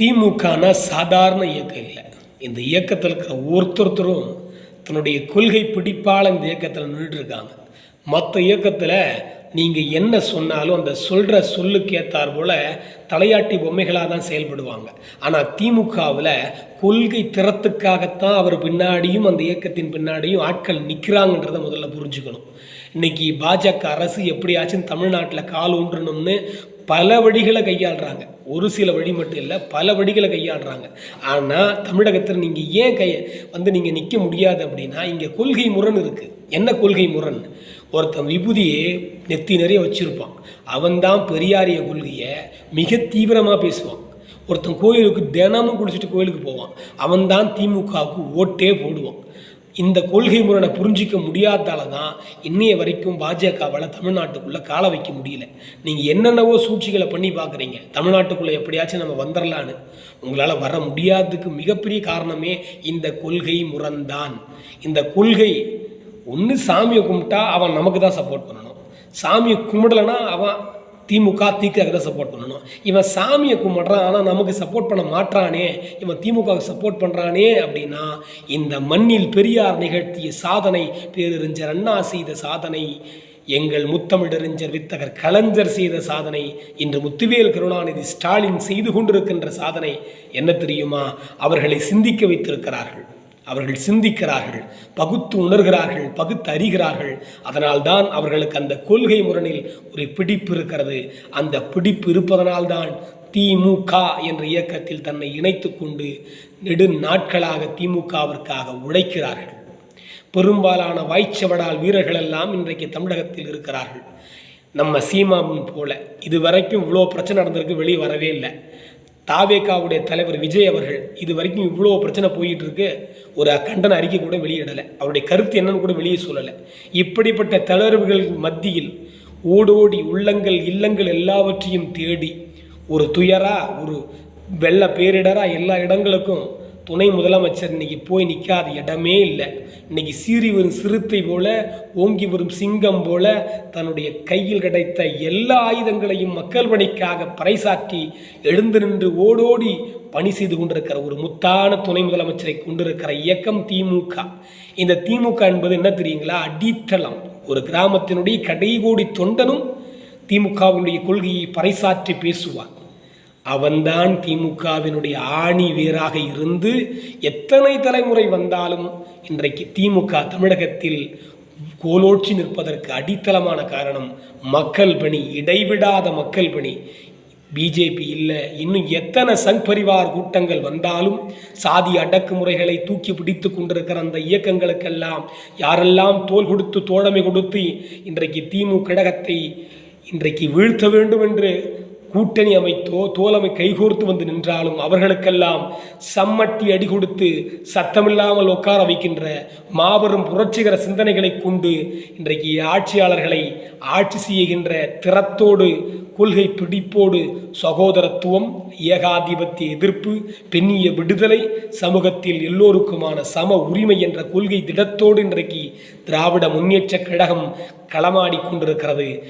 திமுகனா சாதாரண இயக்கம் இல்லை. இந்த இயக்கத்தில் இருக்கிற ஒருத்தொருத்தரும் தன்னுடைய கொள்கை பிடிப்பால் இந்த இயக்கத்தில் நின்றுட்டு இருக்காங்க மற்ற இயக்கத்தில் நீங்கள் என்ன சொன்னாலும் அந்த சொல்கிற சொல்லுக்கு ஏற்றார் போல் தலையாட்டி பொம்மைகளாக தான் செயல்படுவாங்க. ஆனால் திமுகவில் கொள்கை திறத்துக்காகத்தான் அவர் பின்னாடியும் அந்த இயக்கத்தின் பின்னாடியும் ஆட்கள் நிற்கிறாங்கன்றதை முதல்ல புரிஞ்சுக்கணும். இன்னைக்கு பாஜக அரசு எப்படியாச்சும் தமிழ்நாட்டில் கால் ஊன்றணும்னு பல வழிகளை கையாளுறாங்க. ஒரு சில வழி மட்டும் இல்லை பல வழிகளை கையாளுறாங்க. ஆனால் தமிழகத்தில் நீங்கள் ஏன் கை வந்து நீங்கள் நிற்க முடியாது அப்படின்னா இங்கே கொள்கை முரண் இருக்குது என்ன கொள்கை முரண்? ஒருத்தன் விபூதியை நெத்தி நிறைய வச்சுருப்பான். அவன்தான் பெரியாரிய கொள்கையை மிக தீவிரமாக பேசுவான். ஒருத்தன் கோயிலுக்கு தினமும் குடிச்சிட்டு கோயிலுக்கு போவான். அவன்தான் திமுகவுக்கு ஓட்டே போடுவான். இந்த கொள்கை முரணை புரிஞ்சிக்க முடியாதால தான் இன்னைய வரைக்கும் பாஜகவால் தமிழ்நாட்டுக்குள்ளே கால வைக்க முடியல. நீங்கள் என்னென்னவோ சூழ்ச்சிகளை பண்ணி பார்க்குறீங்க. தமிழ்நாட்டுக்குள்ளே எப்படியாச்சும் நம்ம வந்துடலான்னு உங்களால் வர முடியாததுக்கு மிகப்பெரிய காரணமே இந்த கொள்கை முரண்தான் இந்த கொள்கை ஒன்று சாமியை கும்பிட்டா அவன் நமக்கு தான் சப்போர்ட் பண்ணணும். சாமியை கும்பிடலைன்னா அவன் திமுக தீக்காக தான் சப்போர்ட் பண்ணணும். இவன் சாமியை கும்பிட்றான் ஆனால் நமக்கு சப்போர்ட் பண்ண மாட்டானே இவன் திமுகவுக்கு சப்போர்ட் பண்ணுறானே அப்படின்னா இந்த மண்ணில் பெரியார் நிகழ்த்திய சாதனை பேரறிஞர் அண்ணா செய்த சாதனை எங்கள் முத்தமிழறிஞர் வித்தகர் கலைஞர் செய்த சாதனை இன்று முத்துவேல் கருணாநிதி ஸ்டாலின் செய்து கொண்டிருக்கின்ற சாதனை என்ன தெரியுமா? அவர்களை சிந்திக்க வைத்திருக்கிறார்கள். அவர்கள் சிந்திக்கிறார்கள் பகுத்து உணர்கிறார்கள் பகுத்து அறிகிறார்கள். அதனால்தான் அவர்களுக்கு அந்த கொள்கை முரணில் ஒரு பிடிப்பு இருக்கிறது. அந்த பிடிப்பு இருப்பதனால்தான் திமுக என்ற இயக்கத்தில் தன்னை இணைத்து கொண்டு நெடு நாட்களாக திமுகவிற்காக உழைக்கிறார்கள். பெரும்பாலான வாய்ச்சவடால் வீரர்கள் எல்லாம் இன்றைக்கு தமிழகத்தில் இருக்கிறார்கள். நம்ம சீமாவும் போல இது வரைக்கும் இவ்வளோ பிரச்சனை நடந்திருக்கு வெளியே வரவே இல்லை. தாவேக்காவுடைய தலைவர் விஜய் அவர்கள் இது வரைக்கும் இவ்வளோ பிரச்சனை போயிட்டு இருக்கு ஒரு கண்டன அறிக்கை கூட வெளியிடலை. அவருடைய கருத்து என்னன்னு கூட வெளியே சொல்லலை. இப்படிப்பட்ட தளர்வுகள் மத்தியில் ஓடோடி உள்ளங்கள் இல்லங்கள் எல்லாவற்றையும் தேடி ஒரு துயரா ஒரு வெள்ள பேரிடரா எல்லா இடங்களுக்கும் துணை முதலமைச்சர் இன்னைக்கு போய் நிற்காத இடமே இல்லை. இன்னைக்கு சீறி வரும் சிறுத்தை போல ஓங்கி வரும் சிங்கம் போல தன்னுடைய கையில் கிடைத்த எல்லா ஆயுதங்களையும் மக்கள் பணிக்காக பறைசாற்றி எழுந்து நின்று ஓடோடி பணி செய்து கொண்டிருக்கிற ஒரு முத்தான துணை முதலமைச்சரை கொண்டிருக்கிற இயக்கம் திமுக. இந்த திமுக என்பது என்ன தெரியுங்களா? அடித்தளம். ஒரு கிராமத்தினுடைய கடைகோடி தொண்டனும் திமுகவினுடைய கொள்கையை பறைசாற்றி பேசுவார். அவன்தான் திமுகவினுடைய ஆணி வேராக இருந்து எத்தனை தலைமுறை வந்தாலும் இன்றைக்கு திமுக தமிழகத்தில் கோலோற்றி நிற்பதற்கு அடித்தளமான காரணம் மக்கள் பணி இடைவிடாத மக்கள் பணி. பிஜேபி இல்லை. இன்னும் எத்தனை சங் பரிவார் கூட்டங்கள் வந்தாலும் சாதி அடக்குமுறைகளை தூக்கி பிடித்து கொண்டிருக்கிற அந்த இயக்கங்களுக்கெல்லாம் யாரெல்லாம் தோல் கொடுத்து தோழமை கொடுத்து இன்றைக்கு திமுக கழகத்தை இன்றைக்கு வீழ்த்த வேண்டும் என்று கூட்டணி அமைத்தோ தோலமை கைகோர்த்து வந்து நின்றாலும் அவர்களுக்கெல்லாம் சம்மட்டி அடி கொடுத்து சத்தமில்லாமல் உட்கார வைக்கின்ற மாபெரும் புரட்சிகர சிந்தனைகளை கொண்டு இன்றைக்கு ஆட்சியாளர்களை ஆட்சி செய்கின்ற திறத்தோடு கொள்கை பிடிப்போடு சகோதரத்துவம் ஏகாதிபத்திய எதிர்ப்பு பெண்ணிய விடுதலை சமூகத்தில் எல்லோருக்குமான சம உரிமை என்ற கொள்கை திடத்தோடு இன்றைக்கு திராவிட முன்னேற்ற கழகம் களமாடி கொண்டிருக்கிறது.